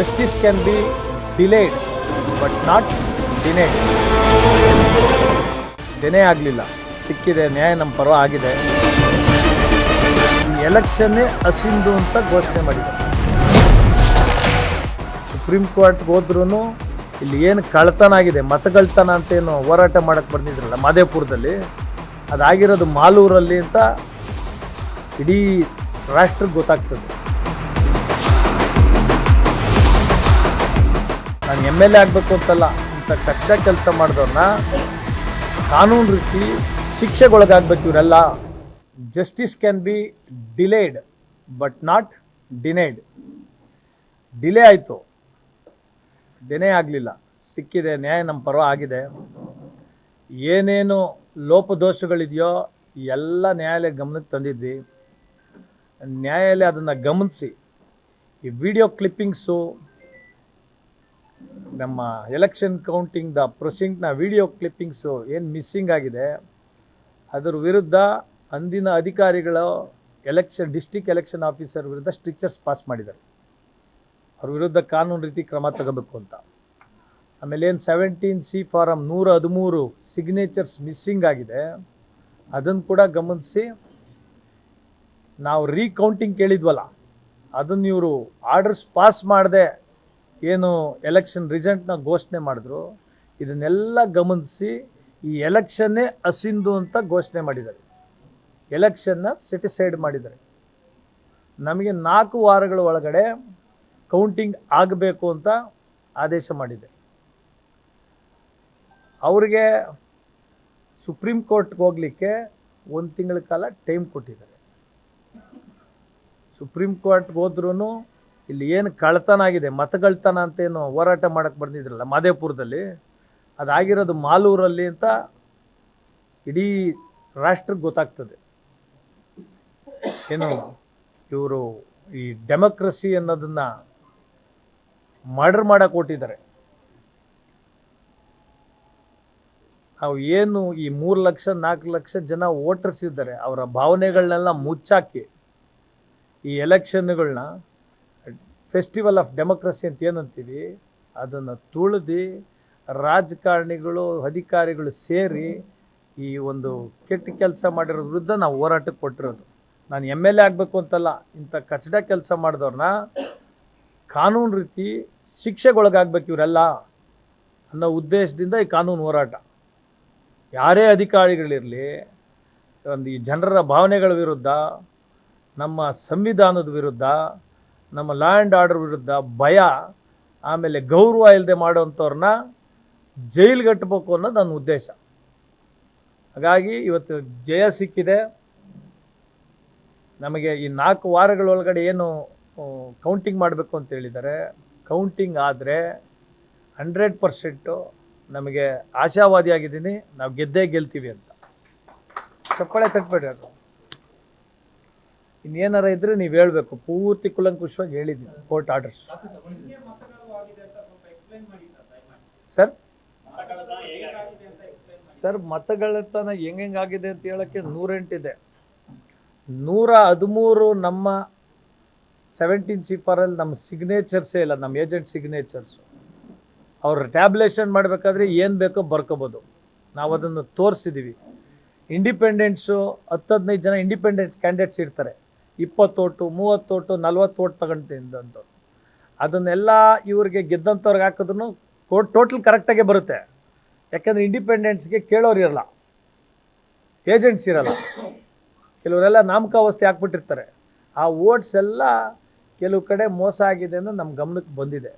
justice can be delayed but not denied deny ಆಗಲಿಲ್ಲ. ಸಿಕ್ಕಿದೆ, ನ್ಯಾಯ ನಮ್ಮ ಪರ್ವ ಆಗಿದೆ. ಎಲೆಕ್ಷನ್ನೇ ಅಸಿಂಧು ಅಂತ ಘೋಷಣೆ ಮಾಡಿದ್ದಾರೆ. ಸುಪ್ರೀಂ ಕೋರ್ಟ್ಗೆ ಹೋದ್ರೂ ಇಲ್ಲಿ ಏನು ಕಳ್ತನ ಆಗಿದೆ ಮತಗಳ್ತನ ಅಂತ ಏನು ಹೋರಾಟ ಮಾಡಕ್ಕೆ ಬಂದಿದ್ರಲ್ಲ ಮಾದೇಪುರದಲ್ಲಿ, ಅದಾಗಿರೋದು ಮಾಲೂರಲ್ಲಿ ಅಂತ ಇಡೀ ರಾಷ್ಟ್ರಕ್ಕೆ ಗೊತ್ತಾಗ್ತದೆ. ನಾನು ಎಂ ಎಲ್ ಎ ಆಗಬೇಕು ಅಂತಲ್ಲ ಅಂತ ಕಷ್ಟ ಕೆಲಸ ಮಾಡಿದವ್ರನ್ನ ಕಾನೂನು ರೀತಿ ಶಿಕ್ಷೆಗೊಳಗಾಗ್ಬೇಕು ಇವರೆಲ್ಲ. Justice can be delayed but not denied delay ಆಯಿತು. ಡಿನೇ ಆಗಲಿಲ್ಲ. ಸಿಕ್ಕಿದೆ, ನ್ಯಾಯ ನಮ್ಮ ಪರ್ವ ಆಗಿದೆ. ಏನೇನು ಲೋಪದೋಷಗಳಿದೆಯೋ ಎಲ್ಲ ನ್ಯಾಯಾಲಯ ಗಮನಕ್ಕೆ ತಂದಿದ್ವಿ ನ್ಯಾಯಾಲಯ ಅದನ್ನು ಗಮನಿಸಿ. ಈ ವಿಡಿಯೋ ಕ್ಲಿಪ್ಪಿಂಗ್ಸು ನಮ್ಮ ಎಲೆಕ್ಷನ್ ಕೌಂಟಿಂಗ್ ದ ಪ್ರೊಸಿಂಗ್ನ ವಿಡಿಯೋ ಕ್ಲಿಪ್ಪಿಂಗ್ಸು ಏನು ಮಿಸ್ಸಿಂಗ್ ಆಗಿದೆ? ಅದರ ವಿರುದ್ಧ ಅಂದಿನ ಅಧಿಕಾರಿಗಳು ಎಲೆಕ್ಷನ್ ಡಿಸ್ಟಿಕ್ ಎಲೆಕ್ಷನ್ ಆಫೀಸರ್ ವಿರುದ್ಧ ಸ್ಟ್ರಿಕ್ಚರ್ಸ್ ಪಾಸ್ ಮಾಡಿದ್ದಾರೆ. ಅವ್ರ ವಿರುದ್ಧ ಕಾನೂನು ರೀತಿ ಕ್ರಮ ತಗೋಬೇಕು ಅಂತ. ಆಮೇಲೆ ಏನು ಸೆವೆಂಟೀನ್ ಸಿ ಫಾರಮ್ ನೂರ ಹದಿಮೂರು ಸಿಗ್ನೇಚರ್ಸ್ ಮಿಸ್ಸಿಂಗ್ ಆಗಿದೆ. ಅದನ್ನು ಕೂಡ ಗಮನಿಸಿ, ನಾವು ರೀಕೌಂಟಿಂಗ್ ಕೇಳಿದ್ವಲ್ಲ, ಅದನ್ನು ಇವರು ಆರ್ಡರ್ಸ್ ಪಾಸ್ ಮಾಡದೆ ಏನು ಎಲೆಕ್ಷನ್ ರಿಸಲ್ಟ್ನ ಘೋಷಣೆ ಮಾಡಿದ್ರು, ಇದನ್ನೆಲ್ಲ ಗಮನಿಸಿ ಈ ಎಲೆಕ್ಷನ್ನೇ ಅಸಿಂಧು ಅಂತ ಘೋಷಣೆ ಮಾಡಿದ್ದಾರೆ. ಎಲೆಕ್ಷನ್ನ ಸೆಟಿಸೈಡ್ ಮಾಡಿದ್ದಾರೆ. ನಮಗೆ ನಾಲ್ಕು ವಾರಗಳ ಒಳಗಡೆ ಕೌಂಟಿಂಗ್ ಆಗಬೇಕು ಅಂತ ಆದೇಶ ಮಾಡಿದೆ. ಅವರಿಗೆ ಸುಪ್ರೀಂ ಕೋರ್ಟ್ಗೆ ಹೋಗಲಿಕ್ಕೆ ಒಂದು ತಿಂಗಳ ಕಾಲ ಟೈಮ್ ಕೊಟ್ಟಿದ್ದಾರೆ. ಸುಪ್ರೀಂ ಕೋರ್ಟ್ಗೆ ಹೋದ್ರೂ ಇಲ್ಲಿ ಏನು ಕಳ್ತನ ಆಗಿದೆ ಮತಗಳ್ತನ ಅಂತ ಏನು ಹೋರಾಟ ಮಾಡಕ್ಕೆ ಬಂದಿದ್ರಲ್ಲ ಮಾದೇಪುರದಲ್ಲಿ, ಅದಾಗಿರೋದು ಮಾಲೂರಲ್ಲಿ ಅಂತ ಇಡೀ ರಾಷ್ಟ್ರಕ್ಕೆ ಗೊತ್ತಾಗ್ತದೆ. ಏನು ಇವರು ಈ ಡೆಮೋಕ್ರಸಿ ಅನ್ನೋದನ್ನ ಮರ್ಡರ್ ಮಾಡಕ್ಕೆ ಕೊಟ್ಟಿದ್ದಾರೆ ನಾವು ಏನು ಈ ಮೂರು ಲಕ್ಷ, ನಾಲ್ಕು ಲಕ್ಷ ಜನ ವೋಟರ್ಸ್ ಇದ್ದಾರೆ, ಅವರ ಭಾವನೆಗಳನ್ನೆಲ್ಲ ಮುಚ್ಚಾಕಿ ಈ ಎಲೆಕ್ಷನ್ಗಳನ್ನ ಫೆಸ್ಟಿವಲ್ ಆಫ್ ಡೆಮೋಕ್ರಸಿ ಅಂತ ಏನಂತೀವಿ? ಅದನ್ನು ತುಳಿದು ರಾಜಕಾರಣಿಗಳು, ಅಧಿಕಾರಿಗಳು ಸೇರಿ ಈ ಒಂದು ಕೆಟ್ಟ ಕೆಲಸ ಮಾಡಿರೋ ವಿರುದ್ಧ ನಾವು ಹೋರಾಟಕ್ಕೆ ಕೊಟ್ಟಿರೋದು. ನಾನು ಎಂ ಎಲ್ ಎ ಆಗಬೇಕು ಅಂತಲ್ಲ, ಇಂಥ ಕಚಡ ಕೆಲಸ ಮಾಡಿದವ್ರನ್ನ ಕಾನೂನು ರೀತಿ ಶಿಕ್ಷೆಗೊಳಗಾಗ್ಬೇಕು ಇವರೆಲ್ಲ ಅನ್ನೋ ಉದ್ದೇಶದಿಂದ ಈ ಕಾನೂನು ಹೋರಾಟ. ಯಾರೇ ಅಧಿಕಾರಿಗಳಿರಲಿ, ಒಂದು ಈ ಜನರ ಭಾವನೆಗಳ ವಿರುದ್ಧ, ನಮ್ಮ ಸಂವಿಧಾನದ ವಿರುದ್ಧ ನಮ್ಮ ಲ್ಯಾಂಡ್ ಆರ್ಡರ್ ವಿರುದ್ಧ ಭಯ, ಆಮೇಲೆ ಗೌರವ ಇಲ್ಲದೆ ಮಾಡೋವಂಥವ್ರನ್ನ ಜೈಲ್ಗಟ್ಟಬೇಕು ಅನ್ನೋದು ನನ್ನ ಉದ್ದೇಶ. ಹಾಗಾಗಿ ಇವತ್ತು ಜಯ ಸಿಕ್ಕಿದೆ. ನಮಗೆ ಈ ನಾಲ್ಕು ವಾರಗಳೊಳಗಡೆ ಏನು ಕೌಂಟಿಂಗ್ ಮಾಡಬೇಕು ಅಂತ ಹೇಳಿದ್ದಾರೆ. ಕೌಂಟಿಂಗ್ ಆದರೆ ಹಂಡ್ರೆಡ್ ಪರ್ಸೆಂಟು ನಮಗೆ ಆಶಾವಾದಿಯಾಗಿದ್ದೀನಿ. ನಾವು ಗೆದ್ದೇ ಗೆಲ್ತೀವಿ ಅಂತ. ಚಪ್ಪಾಳೆ ತಟ್ಟಬೇಡಿ ಅದು ಇನ್ನೇನಾರ ಇದ್ರೆ ನೀವು ಹೇಳಬೇಕು. ಪೂರ್ತಿ ಕುಲಂಕುಷವಾಗಿ ಹೇಳಿದ್ದೀನಿ ಕೋರ್ಟ್ ಆರ್ಡರ್ಸ್ ಸರ್ ಸರ್ ಮತಗಳತನ ಹೆಂಗಾಗಿದೆ ಅಂತ ಹೇಳೋಕ್ಕೆ ನೂರೆಂಟಿದೆ ನೂರ ಹದಿಮೂರು ನಮ್ಮ ಸೆವೆಂಟೀನ್ ಸಿಫಾರಲ್ಲಿ ನಮ್ಮ ಸಿಗ್ನೇಚರ್ಸೇ ಇಲ್ಲ, ನಮ್ಮ ಏಜೆಂಟ್ ಸಿಗ್ನೇಚರ್ಸು ಅವ್ರು ಟ್ಯಾಬ್ಲೇಷನ್ ಮಾಡಬೇಕಾದ್ರೆ ಏನು ಬೇಕೋ ಬರ್ಕೋಬೋದು. ನಾವು ಅದನ್ನು ತೋರಿಸಿದ್ದೀವಿ ಇಂಡಿಪೆಂಡೆನ್ಸು ಹತ್ತು ಹದಿನೈದು ಜನ ಇಂಡಿಪೆಂಡೆನ್ಸ್ ಕ್ಯಾಂಡಿಡೇಟ್ಸ್ ಇರ್ತಾರೆ. ಇಪ್ಪತ್ತು ಓಟು, ಮೂವತ್ತು ಓಟು, ನಲ್ವತ್ತು ಓಟ್ ತಗೊಂಡಿದ್ದಂಥವ್ರು ಅದನ್ನೆಲ್ಲ ಇವ್ರಿಗೆ ಗೆದ್ದಂಥವ್ರಿಗೆ ಹಾಕಿದ್ರು ಟೋಟಲ್ ಕರೆಕ್ಟಾಗೆ ಬರುತ್ತೆ. ಯಾಕಂದರೆ ಇಂಡಿಪೆಂಡೆನ್ಸ್ಗೆ ಕೇಳೋರು ಇರಲ್ಲ. ಏಜೆಂಟ್ಸ್ ಇರಲ್ಲ. ಕೆಲವರೆಲ್ಲ ನಾಮಕಾವಸ್ಥೆ ಹಾಕ್ಬಿಟ್ಟಿರ್ತಾರೆ. ಆ ಓಟ್ಸ್ ಎಲ್ಲ ಕೆಲವು ಕಡೆ ಮೋಸ ಆಗಿದೆ ಅಂತ ನಮ್ಮ ಗಮನಕ್ಕೆ ಬಂದಿದೆ.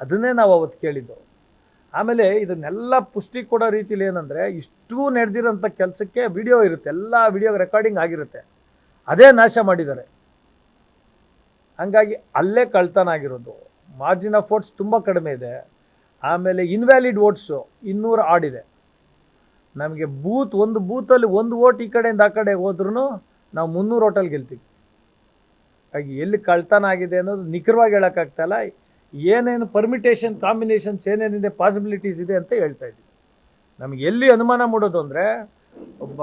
ಅದನ್ನೇ ನಾವು ಅವತ್ತು ಕೇಳಿದ್ದು. ಆಮೇಲೆ ಇದನ್ನೆಲ್ಲ ಪುಷ್ಟಿ ಕೊಡೋ ರೀತಿಲಿ ಏನಂದರೆ ಇಷ್ಟು ನಡೆದಿರೋಂಥ ಕೆಲಸಕ್ಕೆ ವಿಡಿಯೋ ಇರುತ್ತೆ. ಎಲ್ಲ ವಿಡಿಯೋ ರೆಕಾರ್ಡಿಂಗ್ ಆಗಿರುತ್ತೆ. ಅದೇ ನಾಶ ಮಾಡಿದ್ದಾರೆ. ಹಾಗಾಗಿ ಅಲ್ಲೇ ಕಳ್ತನ ಆಗಿರೋದು. ಮಾರ್ಜಿನ್ ಆಫ್ ವೋಟ್ಸ್ ತುಂಬ ಕಡಿಮೆ ಇದೆ. ಆಮೇಲೆ ಇನ್ವ್ಯಾಲಿಡ್ ವೋಟ್ಸು ಇನ್ನೂರು ಆಡಿದೆ ನಮಗೆ ಬೂತ್, ಒಂದು ಬೂತಲ್ಲಿ ಒಂದು ಓಟ್ ಈ ಕಡೆಯಿಂದ ಆ ಕಡೆ ಹೋದ್ರೂ ನಾವು ಮುನ್ನೂರು ಓಟಲ್ಲಿ ಗೆಲ್ತೀವಿ. ಹಾಗೆ ಎಲ್ಲಿ ಕಳ್ತನ ಆಗಿದೆ ಅನ್ನೋದು ನಿಖರವಾಗಿ ಹೇಳೋಕ್ಕಾಗ್ತಾಯಿಲ್ಲ ಏನೇನು ಪರ್ಮಿಟೇಷನ್ ಕಾಂಬಿನೇಷನ್ಸ್ ಏನೇನಿದೆ ಪಾಸಿಬಿಲಿಟೀಸ್ ಇದೆ ಅಂತ ಹೇಳ್ತಾ ಇದ್ದೀವಿ ನಮಗೆ ಎಲ್ಲಿ ಅನುಮಾನ ಮೂಡೋದು ಅಂದರೆ, ಒಬ್ಬ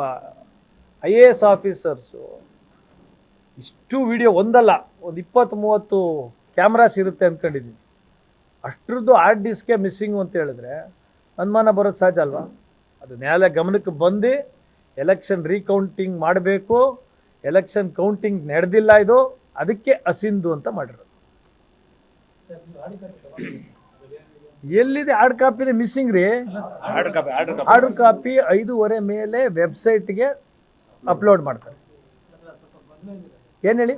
ಐ ಎ ಎಸ್ ಆಫೀಸರ್ಸು ಇಷ್ಟು ವಿಡಿಯೋ ಒಂದಲ್ಲ ಒಂದು ಇಪ್ಪತ್ತು ಮೂವತ್ತು ಕ್ಯಾಮ್ರಾಸ್ ಇರುತ್ತೆ ಅಂದ್ಕೊಂಡಿದ್ದೀನಿ ಅಷ್ಟ್ರದ್ದು ಹಾರ್ಡ್ ಡಿಸ್ಕೇ ಮಿಸ್ಸಿಂಗು ಅಂತ ಹೇಳಿದ್ರೆ ಅನುಮಾನ ಬರೋದು ಸಹಜ ಅಲ್ವಾ? ಅದು ನ್ಯಾಯಾಲಯ ಗಮನಕ್ಕೆ ಬಂದು ಎಲೆಕ್ಷನ್ ರೀಕೌಂಟಿಂಗ್ ಮಾಡಬೇಕು ಎಲೆಕ್ಷನ್ ಕೌಂಟಿಂಗ್ ನಡೆದಿಲ್ಲ ಇದು ಅದಕ್ಕೆ ಅಸಿಂದು ಅಂತ ಮಾಡಿರೋದು. ಎಲ್ಲಿದೆ ಹಾರ್ಡ್ ಕಾಪಿನೇ ಮಿಸ್ಸಿಂಗ್ ರೀ? ಹಾರ್ಡ್ ಕಾಪಿ ಐದೂವರೆ ಮೇಲೆ ವೆಬ್ಸೈಟ್ಗೆ ಅಪ್ಲೋಡ್ ಮಾಡ್ತಾರೆ. ಏನು ಹೇಳಿ?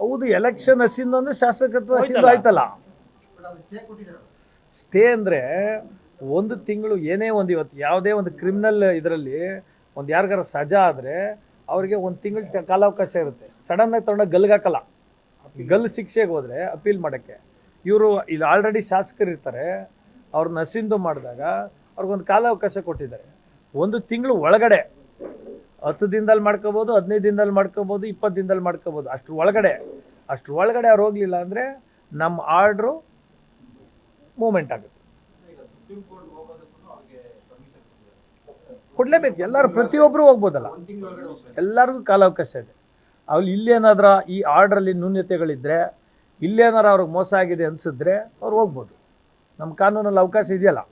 ಹೌದು ಎಲೆಕ್ಷನ್ ಹಸಿಂದು ಅಂದರೆ ಶಾಸಕತ್ವ ಹಸಿಂದು ಆಯ್ತಲ್ಲ. ಸ್ಟೇ ಅಂದರೆ ಒಂದು ತಿಂಗಳು ಏನೇ ಒಂದು ಇವತ್ತು ಯಾವುದೇ ಒಂದು ಕ್ರಿಮಿನಲ್ ಇದರಲ್ಲಿ ಒಂದು ಯಾರಿಗಾರ ಸಜಾ ಆದರೆ ಅವರಿಗೆ ಒಂದು ತಿಂಗಳು ಕಾಲಾವಕಾಶ ಇರುತ್ತೆ. ಸಡನ್ನಾಗಿ ತೊಗೊಂಡಾಗ ಗಲ್ಗಾಕಲ್ಲ ಗಲ್ ಶಿಕ್ಷೆಗೆ ಹೋದರೆ ಅಪೀಲ್ ಮಾಡೋಕ್ಕೆ. ಇವರು ಇಲ್ಲಿ ಆಲ್ರೆಡಿ ಶಾಸಕರು ಇರ್ತಾರೆ. ಅವ್ರನ್ನ ಹಸಿಂದು ಮಾಡಿದಾಗ ಅವ್ರಿಗೊಂದು ಕಾಲಾವಕಾಶ ಕೊಟ್ಟಿದ್ದಾರೆ. ಒಂದು ತಿಂಗಳು ಒಳಗಡೆ ಹತ್ತು ದಿನದಲ್ಲಿ ಮಾಡ್ಕೋಬೋದು, ಹದಿನೈದು ದಿನದಲ್ಲಿ ಮಾಡ್ಕೋಬೋದು, ಇಪ್ಪತ್ತು ದಿನದಲ್ಲಿ ಮಾಡ್ಕೋಬೋದು. ಅಷ್ಟ್ರ ಒಳಗಡೆ ಅಷ್ಟ್ರ ಒಳಗಡೆ ಅವ್ರು ಹೋಗಲಿಲ್ಲ ಅಂದರೆ ನಮ್ಮ ಆರ್ಡ್ರು ಮೂಮೆಂಟ್ ಆಗುತ್ತೆ. ಕೊಡಲೇಬೇಕು. ಎಲ್ಲರೂ ಪ್ರತಿಯೊಬ್ಬರು ಹೋಗ್ಬೋದಲ್ಲ. ಎಲ್ಲರಿಗೂ ಕಾಲಾವಕಾಶ ಇದೆ. ಅಲ್ಲಿ ಇಲ್ಲೇನಾದ್ರ ಈ ಆರ್ಡ್ರಲ್ಲಿ ನ್ಯೂನ್ಯತೆಗಳಿದ್ದರೆ ಇಲ್ಲೇನಾರ ಅವ್ರಿಗೆ ಮೋಸ ಆಗಿದೆ ಅನಿಸಿದ್ರೆ ಅವ್ರು ಹೋಗ್ಬೋದು. ನಮ್ಮ ಕಾನೂನಲ್ಲಿ ಅವಕಾಶ ಇದೆಯಲ್ಲ?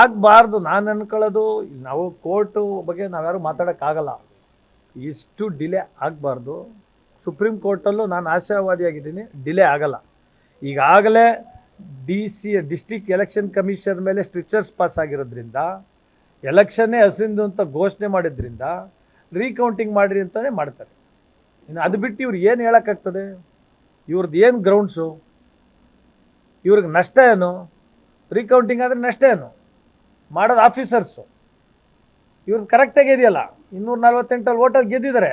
ಆಗಬಾರ್ದು ನಾನು ಅನ್ಕೊಳ್ಳೋದು. ನಾವು ಕೋರ್ಟು ಬಗ್ಗೆ ನಾವ್ಯಾರು ಮಾತಾಡೋಕ್ಕಾಗಲ್ಲ. ಇಷ್ಟು ಡಿಲೇ ಆಗಬಾರ್ದು. ಸುಪ್ರೀಂ ಕೋರ್ಟಲ್ಲೂ ನಾನು ಆಶಾವಾದಿಯಾಗಿದ್ದೀನಿ, ಡಿಲೇ ಆಗಲ್ಲ. ಈಗಾಗಲೇ D C district election commission ಮೇಲೆ ಸ್ಟ್ರಿಚರ್ಸ್ ಪಾಸ್ ಆಗಿರೋದ್ರಿಂದ, ಎಲೆಕ್ಷನ್ನೇ ಹಸಿಂದು ಅಂತ ಘೋಷಣೆ ಮಾಡಿದ್ರಿಂದ, ರೀಕೌಂಟಿಂಗ್ ಮಾಡಿರಿ ಅಂತಲೇ ಮಾಡ್ತಾರೆ. ಇನ್ನು ಅದು ಬಿಟ್ಟು ಇವ್ರು ಏನು ಹೇಳೋಕ್ಕಾಗ್ತದೆ? ಇವ್ರದ್ದು ಏನು ಗ್ರೌಂಡ್ಸು ಇವ್ರಿಗೆ ನಷ್ಟ ಏನು? ರೀಕೌಂಟಿಂಗ್ ಆದರೆ ನಷ್ಟ ಏನು? ಮಾಡೋದು ಆಫೀಸರ್ಸು ಇವ್ರದ್ದು ಕರೆಕ್ಟಾಗಿ ಇದೆಯಲ್ಲ ಇನ್ನೂರ ನಲ್ವತ್ತೆಂಟಲ್ಲಿ ಓಟಲ್ಲಿ ಗೆದ್ದಿದ್ದಾರೆ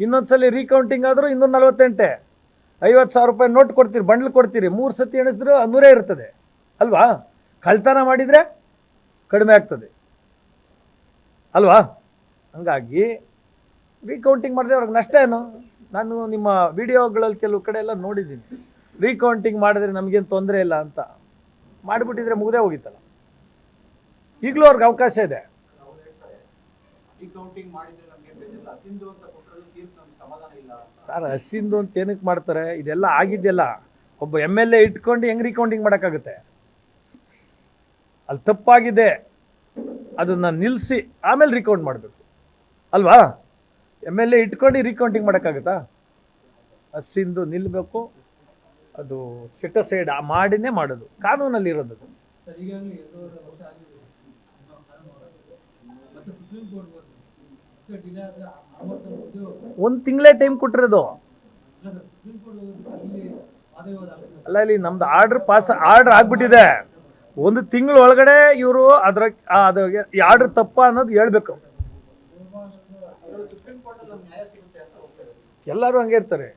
ಇನ್ನೊಂದು ಸಲ ರೀಕೌಂಟಿಂಗ್ ಆದರೂ ಇನ್ನೂರ ನಲ್ವತ್ತೆಂಟೆ ಐವತ್ತು ಸಾವಿರ ರೂಪಾಯಿ ನೋಟ್ ಕೊಡ್ತೀರಿ ಬಂಡ್ಲು ಕೊಡ್ತೀರಿ. ಮೂರು ಸತಿ ಎಣಿಸಿದ್ರು ನೂರೇ ಇರ್ತದೆ. ಅಲ್ವಾ? ಕಳ್ತನ ಮಾಡಿದರೆ ಕಡಿಮೆ ಆಗ್ತದೆ. ಅಲ್ವಾ? ಹಂಗಾಗಿ ರೀಕೌಂಟಿಂಗ್ ಮಾಡಿದ್ರೆ ಅವ್ರಿಗೆ ನಷ್ಟ ಏನು? ನಾನು ನಿಮ್ಮ ವಿಡಿಯೋಗಳಲ್ಲಿ ಕೆಲವು ಕಡೆ ಎಲ್ಲ ನೋಡಿದ್ದೀನಿ. ರೀಕೌಂಟಿಂಗ್ ಮಾಡಿದ್ರೆ ನಮಗೇನು ತೊಂದರೆ ಇಲ್ಲ ಅಂತ. ಮಾಡಿಬಿಟ್ಟಿದ್ರೆ ಮುಗ್ದೇ ಹೋಗಿತ್ತಲ್ಲ. ಈಗಲೂ ಅವ್ರಿಗೆ ಅವಕಾಶ ಇದೆ. ಸರ್, ಹಸಿಂದು ಅಂತ ಏನಕ್ಕೆ ಮಾಡ್ತಾರೆ? ಇದೆಲ್ಲ ಆಗಿದೆಯಲ್ಲ. ಒಬ್ಬ ಎಂ ಎಲ್ ಎ ಇಟ್ಕೊಂಡು ಹೆಂಗೆ ರೀಕೌಂಟಿಂಗ್ ಮಾಡೋಕ್ಕಾಗುತ್ತೆ? ಅಲ್ಲಿ ತಪ್ಪಾಗಿದೆ. ಅದನ್ನು ನಿಲ್ಲಿಸಿ ಆಮೇಲೆ ರೀಕೌಂಟ್ ಮಾಡಬೇಕು. ಅಲ್ವಾ? ಎಂ ಎಲ್ ಎ ಇಟ್ಕೊಂಡು ರೀಕೌಂಟಿಂಗ್ ಮಾಡೋಕ್ಕಾಗುತ್ತಾ? ಹಸಿಂದು ನಿಲ್ಲಬೇಕು ಅದು ಸೆಟಸೈಡ್ ಮಾಡಿನೇ ಮಾಡೋದು. ಕಾನೂನಲ್ಲಿ ಇರೋದು ಅದು. ಸರ್ ಈಗಾಗಲೇ ಎರಡೂವರೆ ವರ್ಷ ಆಗಿದೆ ಮತ್ತೆ ಸುಪ್ರೀಂ ಕೋರ್ಟ್ ಬಂದು ಮತ್ತೆ ಡಿಲೇ ಆದರೆ ಆವತ್ತು ಉದ್ಯೋಗ ಒಂದು ತಿಂಗಳೇ ಟೈಮ್ ಕೊಟ್ಟಿರೋದು. ಅಲ್ಲಿ, ಇಲ್ಲಿ ನಮ್ದು ಆರ್ಡರ್ ಪಾಸ್ ಆರ್ಡರ್ ಆಗ್ಬಿಟ್ಟಿದೆ. ಒಂದು ತಿಂಗಳ ಒಳಗಡೆ ಇವರು ಅದ್ರ ಅದು ಆರ್ಡರ್ ತಪ್ಪ ಅನ್ನೋದು ಹೇಳ್ಬೇಕು. ಎಲ್ಲರೂ ಹಂಗೆ ಇರ್ತಾರೆ.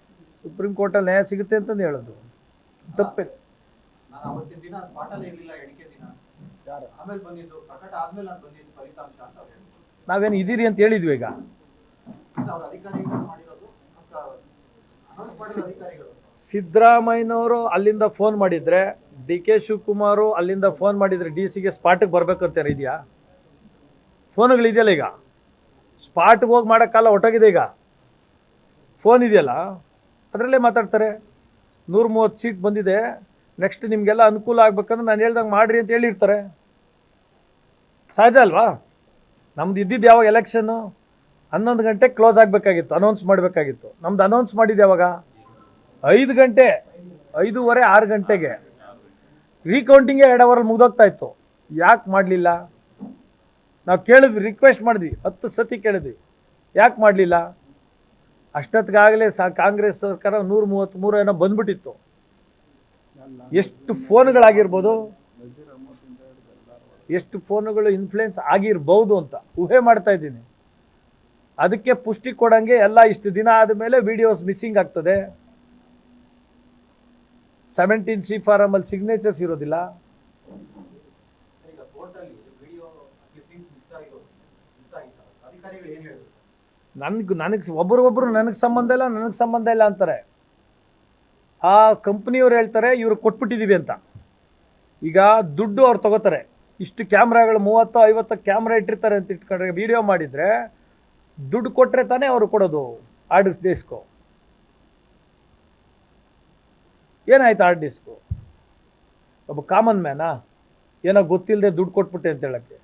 ಸುಪ್ರೀಂ ಕೋರ್ಟಲ್ಲಿ ನ್ಯಾಯ ಸಿಗುತ್ತೆ ಅಂತಂದು ಹೇಳೋದು. ತಪ್ಪೆ. ಆಮೇಲೆ ಬಂದಿದ್ದು, ಪ್ರಕಟ ಆದ್ಮೇಲೆ ಬಂದಿದ್ದು ಫಲಿತಾಂಶ ಅಂತ ನಾವೇನು ಇದ್ದೀರಿ ಅಂತ ಹೇಳಿದ್ವಿ ಈಗ. ಸಿದ್ದರಾಮಯ್ಯನವರು ಅಲ್ಲಿಂದ ಫೋನ್ ಮಾಡಿದ್ರೆ ಡಿ ಕೆ ಶಿವಕುಮಾರು ಅಲ್ಲಿಂದ ಫೋನ್ ಮಾಡಿದ್ರೆ ಡಿ ಸಿಗೆ ಸ್ಪಾಟಿಗೆ ಬರ್ಬೇಕಂತ ಇದೆಯಾ? ಫೋನುಗಳಿದೆಯಲ್ಲ ಈಗ? ಸ್ಪಾಟ್ಗೆ ಹೋಗಿ ಮಾಡೋಕ್ಕಲ್ಲ ಒಟ್ಟೋಗಿದೆ ಈಗ. ಫೋನ್ ಇದೆಯಲ್ಲ? ಅದರಲ್ಲೇ ಮಾತಾಡ್ತಾರೆ. ನೂರ ಮೂವತ್ತು ಸೀಟ್ ಬಂದಿದೆ. ನೆಕ್ಸ್ಟ್ ನಿಮಗೆಲ್ಲ ಅನುಕೂಲ ಆಗ್ಬೇಕಂದ್ರೆ ನಾನು ಹೇಳ್ದಂಗೆ ಮಾಡಿರಿ ಅಂತ ಹೇಳಿರ್ತಾರೆ. ಸಹಜ ಅಲ್ವಾ? ನಮ್ದು ಇದ್ದಿದ್ದು ಯಾವಾಗ ಎಲೆಕ್ಷನ್ನು ಹನ್ನೊಂದು ಗಂಟೆ ಕ್ಲೋಸ್ ಆಗಬೇಕಾಗಿತ್ತು ಅನೌನ್ಸ್ ಮಾಡಬೇಕಾಗಿತ್ತು. ನಮ್ದು ಅನೌನ್ಸ್ ಮಾಡಿದ್ದು ಯಾವಾಗ? ಐದು ಗಂಟೆ, ಐದೂವರೆ, ಆರು ಗಂಟೆಗೆ. ರೀಕೌಂಟಿಂಗೇ ಎರಡು ಅವರಲ್ಲಿ ಮುಗ್ದೋಗ್ತಾ ಇತ್ತು. ಯಾಕೆ ಮಾಡಲಿಲ್ಲ? ನಾವು ಕೇಳಿದ್ವಿ ರಿಕ್ವೆಸ್ಟ್ ಮಾಡಿದ್ವಿ, ಹತ್ತು ಸತಿ ಕೇಳಿದ್ವಿ. ಯಾಕೆ ಮಾಡಲಿಲ್ಲ? ಅಷ್ಟೊತ್ತಿಗಾಗಲೇ ಸಾ, ಕಾಂಗ್ರೆಸ್ ಸರ್ಕಾರ ನೂರ ಮೂವತ್ತ್ಮೂರು ಏನೋ ಬಂದ್ಬಿಟ್ಟಿತ್ತು. ಎಷ್ಟು ಫೋನ್ಗಳಾಗಿರ್ಬೋದು ಎಷ್ಟು ಫೋನುಗಳು ಇನ್ಫ್ಲುಯೆನ್ಸ್ ಆಗಿರ್ಬೋದು ಅಂತ ಊಹೆ ಮಾಡ್ತಾ ಇದ್ದೀನಿ. ಅದಕ್ಕೆ ಪುಷ್ಟಿ ಕೊಡಂಗೆ ಎಲ್ಲ ಇಷ್ಟು ದಿನ ಆದಮೇಲೆ ವಿಡಿಯೋಸ್ ಮಿಸ್ಸಿಂಗ್ ಆಗ್ತದೆ. ಸೆವೆಂಟೀನ್ ಸಿ ಫಾರಮಲ್ಲಿ ಸಿಗ್ನೇಚರ್ಸ್ ಇರೋದಿಲ್ಲ. ನನಗೆ ನನಗೆ ಒಬ್ರಿಗೊಬ್ರು ನನಗೆ ಸಂಬಂಧ ಇಲ್ಲ, ನನಗೆ ಸಂಬಂಧ ಇಲ್ಲ ಅಂತಾರೆ. ಆ ಕಂಪ್ನಿಯವ್ರು ಹೇಳ್ತಾರೆ, ಇವ್ರು ಕೊಟ್ಬಿಟ್ಟಿದ್ದೀವಿ ಅಂತ. ಈಗ ದುಡ್ಡು ಅವ್ರು ತಗೋತಾರೆ. ಇಷ್ಟು ಕ್ಯಾಮ್ರಾಗಳು ಮೂವತ್ತು, ಐವತ್ತು ಕ್ಯಾಮ್ರಾ ಇಟ್ಟಿರ್ತಾರೆ ಅಂತ ಇಟ್ಕೊಂಡ್ರೆ ವಿಡಿಯೋ ಮಾಡಿದರೆ ದುಡ್ಡು ಕೊಟ್ಟರೆ ತಾನೇ ಅವರು ಕೊಡೋದು ಹಾರ್ಡ್ ಡಿಸ್ಕು ಏನಾಯ್ತು ಹಾರ್ಡ್ ಡಿಸ್ಕು ಒಬ್ಬ ಕಾಮನ್ ಮ್ಯಾನಾ ಏನೋ ಗೊತ್ತಿಲ್ಲದೆ ದುಡ್ಡು ಕೊಟ್ಬಿಟ್ಟೆ ಅಂತ ಹೇಳೋಕ್ಕೆ.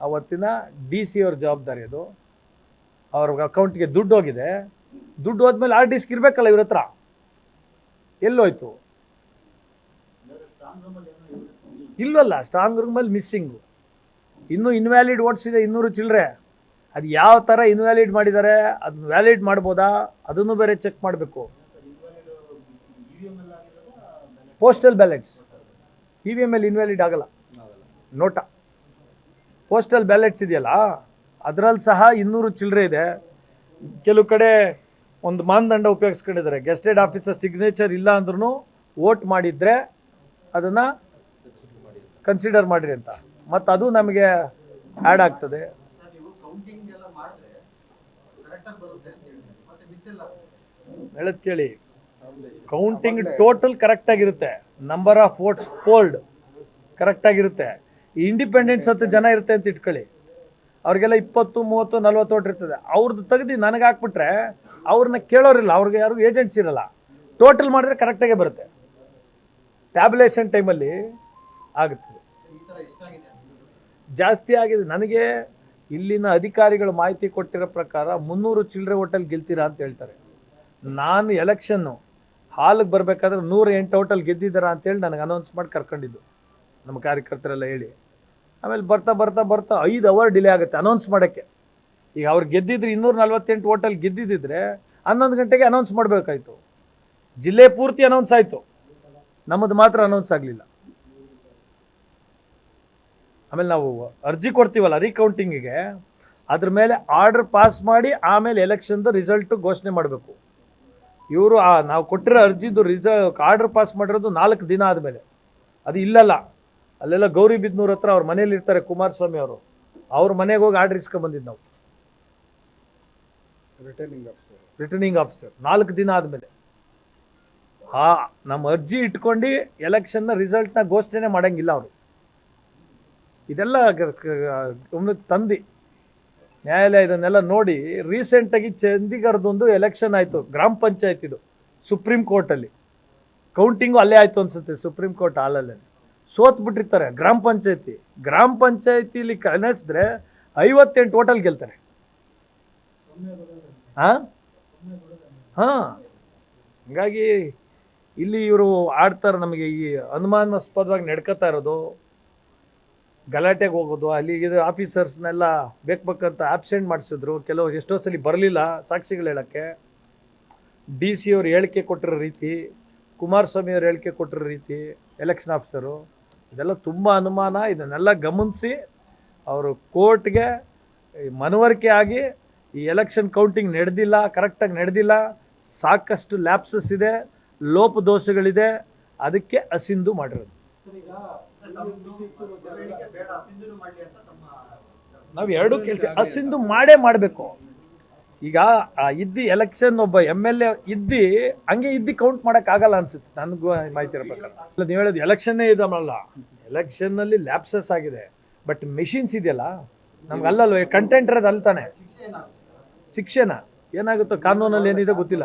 ಆವತ್ತಿನ ಡಿ ಸಿ ಅವ್ರ ಜವಾಬ್ದಾರಿ ಅದು. ಅವ್ರ ಅಕೌಂಟ್ಗೆ ದುಡ್ಡು ಹೋಗಿದೆ. ದುಡ್ಡು ಹೋದ್ಮೇಲೆ ಹಾರ್ಡ್ ಡಿಸ್ಕ್ ಇರಬೇಕಲ್ಲ ಇವ್ರ ಹತ್ರ? ಎಲ್ಲೋಯ್ತು? ಇಲ್ವಲ್ಲ ಸ್ಟ್ರಾಂಗ್ ರೂಮಲ್ಲಿ ಮಿಸ್ಸಿಂಗು ಇನ್ನೂ ಇನ್ವ್ಯಾಲಿಡ್ ಓಟ್ಸ್ ಇದೆ, ಇನ್ನೂರು ಚಿಲ್ಲರೆ ಅದು ಯಾವ ಥರ ಇನ್ವ್ಯಾಲಿಡ್ ಮಾಡಿದ್ದಾರೆ, ಅದನ್ನ ವ್ಯಾಲಿಡ್ ಮಾಡ್ಬೋದಾ, ಅದನ್ನು ಬೇರೆ ಚೆಕ್ ಮಾಡಬೇಕು. Postal ballots E V M L invalid ಆಗಲ್ಲ. ನೋಟ. ಪೋಸ್ಟಲ್ ಬ್ಯಾಲೆಟ್ಸ್ ಇದೆಯಲ್ಲ, ಅದರಲ್ಲಿ ಸಹ ಇನ್ನೂರು ಚಿಲ್ಲರೆ ಇದೆ. ಕೆಲವು ಕಡೆ ಒಂದು ಮಾನದಂಡ ಉಪಯೋಗಿಸ್ಕೊಂಡಿದ್ದಾರೆ. ಗೆಸ್ಟೆಡ್ ಆಫೀಸರ್ ಸಿಗ್ನೇಚರ್ ಇಲ್ಲ ಅಂದ್ರೂ ವೋಟ್ ಮಾಡಿದರೆ ಅದನ್ನು ಕನ್ಸಿಡರ್ ಮಾಡಿರಿ ಅಂತ. ಮತ್ತು ಅದು ನಮಗೆ ಆ್ಯಡ್ ಆಗ್ತದೆ. ಅಂತ ಹೇಳದ್ ಕೇಳಿ. ಕೌಂಟಿಂಗ್ ಟೋಟಲ್ ಕರೆಕ್ಟಾಗಿರುತ್ತೆ ನಂಬರ್ ಆಫ್ ವೋಟ್ಸ್ ಪೋಲ್ಡ್ ಕರೆಕ್ಟಾಗಿರುತ್ತೆ ಇಂಡಿಪೆಂಡೆನ್ಸ್ ಹತ್ತು ಜನ ಇರುತ್ತೆ ಅಂತ ಇಟ್ಕೊಳ್ಳಿ. ಅವ್ರಿಗೆಲ್ಲ ಇಪ್ಪತ್ತು, ಮೂವತ್ತು, ನಲ್ವತ್ತು ಓಟ್ ಇರ್ತದೆ. ಅವ್ರದ್ದು ತೆಗ್ದು ನನಗೆ ಹಾಕ್ಬಿಟ್ರೆ ಅವ್ರನ್ನ ಕೇಳೋರಿಲ್ಲ. ಅವ್ರಿಗೆ ಯಾರು ಏಜೆಂಟ್ಸ್ ಇರಲ್ಲ. ಟೋಟಲ್ ಮಾಡಿದ್ರೆ ಕರೆಕ್ಟಾಗೆ ಬರುತ್ತೆ. ಟ್ಯಾಬ್ಲೇಷನ್ ಟೈಮಲ್ಲಿ ಆಗುತ್ತೆ ಈ ತರ ಎಷ್ಟಾಗಿದೆ ಜಾಸ್ತಿ ಆಗಿದೆ. ನನಗೆ ಇಲ್ಲಿನ ಅಧಿಕಾರಿಗಳು ಮಾಹಿತಿ ಕೊಟ್ಟಿರೋ ಪ್ರಕಾರ ಮುನ್ನೂರು ಚಿಲ್ಲರೆ ಹೋಟೆಲ್ ಗೆಲ್ತೀರಾ ಅಂತ ಹೇಳ್ತಾರೆ. ನಾನು ಎಲೆಕ್ಷನ್ನು ಹಾಲಿಗೆ ಬರಬೇಕಾದ್ರೆ ನೂರ ಎಂಟು ಹೋಟೆಲ್ ಗೆದ್ದಿದ್ದಾರಾ ಅಂತೇಳಿ ನನಗೆ ಅನೌನ್ಸ್ ಮಾಡಿ ಕರ್ಕೊಂಡಿದ್ದು. ನಮ್ಮ ಕಾರ್ಯಕರ್ತರೆಲ್ಲ ಹೇಳಿ. ಆಮೇಲೆ ಬರ್ತಾ ಬರ್ತಾ ಬರ್ತಾ ಐದು ಅವರ್ ಡಿಲೇ ಆಗುತ್ತೆ ಅನೌನ್ಸ್ ಮಾಡೋಕ್ಕೆ. ಈಗ ಅವ್ರು ಗೆದ್ದಿದ್ರೆ ಇನ್ನೂರ ನಲ್ವತ್ತೆಂಟು ಹೋಟೆಲ್ ಗೆದ್ದಿದ್ದಿದ್ರೆ ಹನ್ನೊಂದು ಗಂಟೆಗೆ ಅನೌನ್ಸ್ ಮಾಡಬೇಕಾಯ್ತು. ಜಿಲ್ಲೆ ಪೂರ್ತಿ ಅನೌನ್ಸ್ ಆಯಿತು. ನಮ್ಮದು ಮಾತ್ರ ಅನೌನ್ಸ್ ಆಗಲಿಲ್ಲ. ಆಮೇಲೆ ನಾವು ಅರ್ಜಿ ಕೊಡ್ತೀವಲ್ಲ ರೀಕೌಂಟಿಂಗಿಗೆ ಅದ್ರ ಮೇಲೆ ಆರ್ಡರ್ ಪಾಸ್ ಮಾಡಿ ಆಮೇಲೆ ಎಲೆಕ್ಷನ್ದು ರಿಸಲ್ಟ್ ಘೋಷಣೆ ಮಾಡಬೇಕು. ಇವರು ಆ ನಾವು ಕೊಟ್ಟಿರೋ ಅರ್ಜಿದು ರಿಸ ಆರ್ಡರ್ ಪಾಸ್ ಮಾಡಿರೋದು ನಾಲ್ಕು ದಿನ ಆದಮೇಲೆ. ಅದು ಇಲ್ಲಲ್ಲ. ಅಲ್ಲೆಲ್ಲ ಗೌರಿ ಬಿದ್ನೂರ ಹತ್ರ ಅವ್ರ ಮನೇಲಿ ಇರ್ತಾರೆ ಕುಮಾರಸ್ವಾಮಿ ಅವರು. ಅವ್ರ ಮನೆಗೆ ಹೋಗಿ ಆರ್ಡರ್ ಇಸ್ಕೊಂಡ್ಬಂದಿದ್ದು ನಾವು. ರಿಟರ್ನಿಂಗ್ ಆಫೀಸರ್ ರಿಟರ್ನಿಂಗ್ ಆಫೀಸರ್ ನಾಲ್ಕು ದಿನ ಆದಮೇಲೆ. ಆ ನಮ್ಮ ಅರ್ಜಿ ಇಟ್ಕೊಂಡು ಎಲೆಕ್ಷನ್ನ ರಿಸಲ್ಟ್ನ ಘೋಷಣೆ ಮಾಡೋಂಗಿಲ್ಲ ಅವರು. ಇದೆಲ್ಲ ಗಮನಕ್ಕೆ ತಂದು. ನ್ಯಾಯಾಲಯ ಇದನ್ನೆಲ್ಲ ನೋಡಿ ರೀಸೆಂಟಾಗಿ ಚಂಡೀಗಢದೊಂದು ಎಲೆಕ್ಷನ್ ಆಯಿತು, ಗ್ರಾಮ ಪಂಚಾಯತ್ ಇದು, ಸುಪ್ರೀಂ ಕೋರ್ಟಲ್ಲಿ. ಕೌಂಟಿಂಗು ಅಲ್ಲೇ ಆಯಿತು ಅನ್ಸುತ್ತೆ, ಸುಪ್ರೀಂ ಕೋರ್ಟ್ ಹಾಲಲ್ಲೇ. ಸೋತ್ ಬಿಟ್ಟಿರ್ತಾರೆ, ಗ್ರಾಮ ಪಂಚಾಯತಿ. ಗ್ರಾಮ ಪಂಚಾಯತಿಲಿ ಕನಸಿದ್ರೆ ಐವತ್ತೆಂಟು ಓಟಲ್ ಗೆಲ್ತಾರೆ. ಹಾಂ ಹಾಂ. ಹಂಗಾಗಿ, ಇಲ್ಲಿ ಇವರು ಆಡ್ತಾರೆ ನಮಗೆ ಈ ಅನುಮಾನಾಸ್ಪದವಾಗಿ ನಡ್ಕೋತಾ ಇರೋದು. ಗಲಾಟೆಗೆ ಹೋಗೋದು, ಅಲ್ಲಿ ಇದು ಆಫೀಸರ್ಸ್ನೆಲ್ಲ ಬೇಕು ಬೇಕಂತ ಆಬ್ಸೆಂಟ್ ಮಾಡಿಸಿದ್ರು. ಕೆಲವು ಎಷ್ಟೋ ಸಲ ಬರಲಿಲ್ಲ ಸಾಕ್ಷಿಗಳು ಹೇಳೋಕ್ಕೆ. ಡಿ ಸಿ ಅವ್ರು ಹೇಳಿಕೆ ಕೊಟ್ಟಿರೋ ರೀತಿ, ಕುಮಾರಸ್ವಾಮಿ ಅವ್ರು ಹೇಳಿಕೆ ಕೊಟ್ಟಿರೋ ರೀತಿ ಎಲೆಕ್ಷನ್ ಆಫೀಸರು ಇದೆಲ್ಲ ತುಂಬ ಅನುಮಾನ. ಇದನ್ನೆಲ್ಲ ಗಮನಿಸಿ ಅವರು ಕೋರ್ಟ್ಗೆ ಮನವರಿಕೆ ಆಗಿ ಈ ಎಲೆಕ್ಷನ್ ಕೌಂಟಿಂಗ್ ನಡೆದಿಲ್ಲ ಕರೆಕ್ಟಾಗಿ ನಡೆದಿಲ್ಲ. ಸಾಕಷ್ಟು ಲ್ಯಾಪ್ಸಸ್ ಇದೆ, ಲೋಪದೋಷಗಳಿದೆ. ಅದಕ್ಕೆ ಅಸಿಂದು ಮಾಡಿರೋದು. ತಮ್ಮದು ಎರಡು ಬೇಡ ಸಿಂಧುನು ಮಾಡ್ಲಿ ಅಂತ ತಮ್ಮ ನಾವು ಎರಡೂ ಕೇಳ್ತೀವಿ. ಅಸಿಂದು ಮಾಡೇ ಮಾಡಬೇಕು. ಈಗ ಇದ್ದಿ ಎಲೆಕ್ಷನ್ ಒಬ್ಬ ಎಂ ಎಲ್ ಎ ಇದ್ದಿ ಹಂಗೆ ಇದ್ದಿ ಕೌಂಟ್ ಮಾಡೋಕ್ಕಾಗಲ್ಲ ಅನ್ಸುತ್ತೆ. ನನಗೂ ಮಾಹಿತಿ ಇರೋ ಪ್ರಕಾರ. ಅಲ್ಲ ನೀವು ಹೇಳೋದು ಎಲೆಕ್ಷನ್ನೇ ಇದಲ್ಲ ಎಲೆಕ್ಷನ್ನಲ್ಲಿ ಲ್ಯಾಪ್ಸಸ್ ಆಗಿದೆ. ಬಟ್ ಮೆಷಿನ್ಸ್ ಇದೆಯಲ್ಲ? ನಮ್ಗೆ ಅಲ್ಲಲ್ವ ಕಂಟೆಂಟ್ ಇರೋದು ಅಲ್ತಾನೆ. ಶಿಕ್ಷೆನ? ಏನಾಗುತ್ತೋ ಕಾನೂನಲ್ಲಿ ಏನಿದೆ ಗೊತ್ತಿಲ್ಲ.